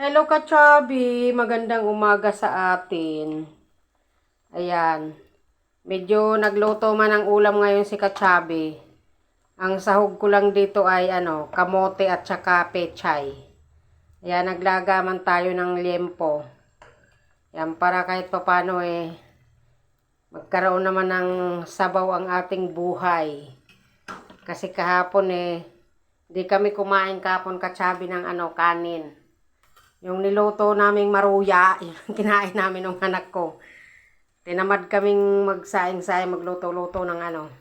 Hello Kachabi, magandang umaga sa atin. Ayan. Medyo nagluto man ng ulam ngayon si Kachabi. Ang sahog ko lang dito ay ano, kamote at saka pechay. Ayan, naglaga man tayo ng liempo. Yan, para kahit papano eh, magkaroon naman ng sabaw ang ating buhay. Kasi kahapon eh, di kami kumain kahapon Kachabi ng ano, kanin. Yung niluto naming maruya, yung kinain namin ng anak ko. Tinamad kaming magsaing-saing, magluto-luto ng ano.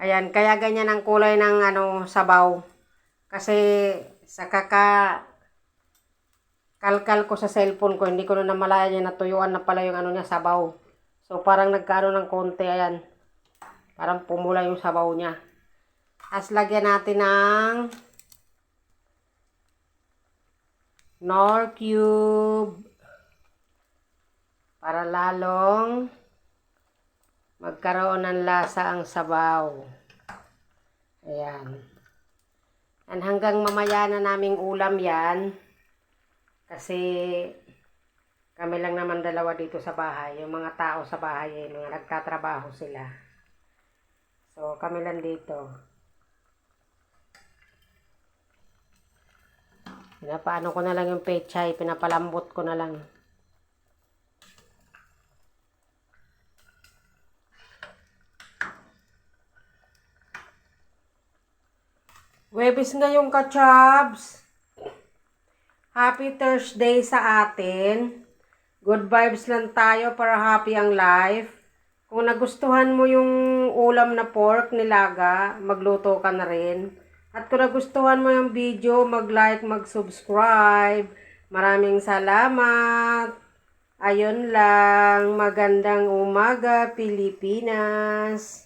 Ayan, kaya ganyan ang kulay ng ano, sabaw. Kasi sa kaka kalkal ko sa cellphone ko, hindi ko na namalaya niya natuyuan na pala yung ano niya, sabaw. So parang nagkaano ng konti, ayan. Parang pumula yung sabaw niya. Tapos lagyan natin ng nor cube para lalong magkaroon ng lasa ang sabaw. Ayan. And hanggang mamaya na naming ulam yan. Kasi kami lang naman dalawa dito sa bahay. Yung mga tao sa bahay, eh, mga nagtatrabaho sila. So, kami lang dito. Pinapaano ko na lang yung pechay, pinapalambot ko na lang. Webis ngayong ka-chubs. Happy Thursday sa atin. Good vibes lang tayo para happy ang life. Kung nagustuhan mo yung ulam na pork nilaga, magluto ka na rin. At kung nagustuhan mo yung video, mag-like, mag-subscribe. Maraming salamat. Ayun lang. Magandang umaga, Pilipinas.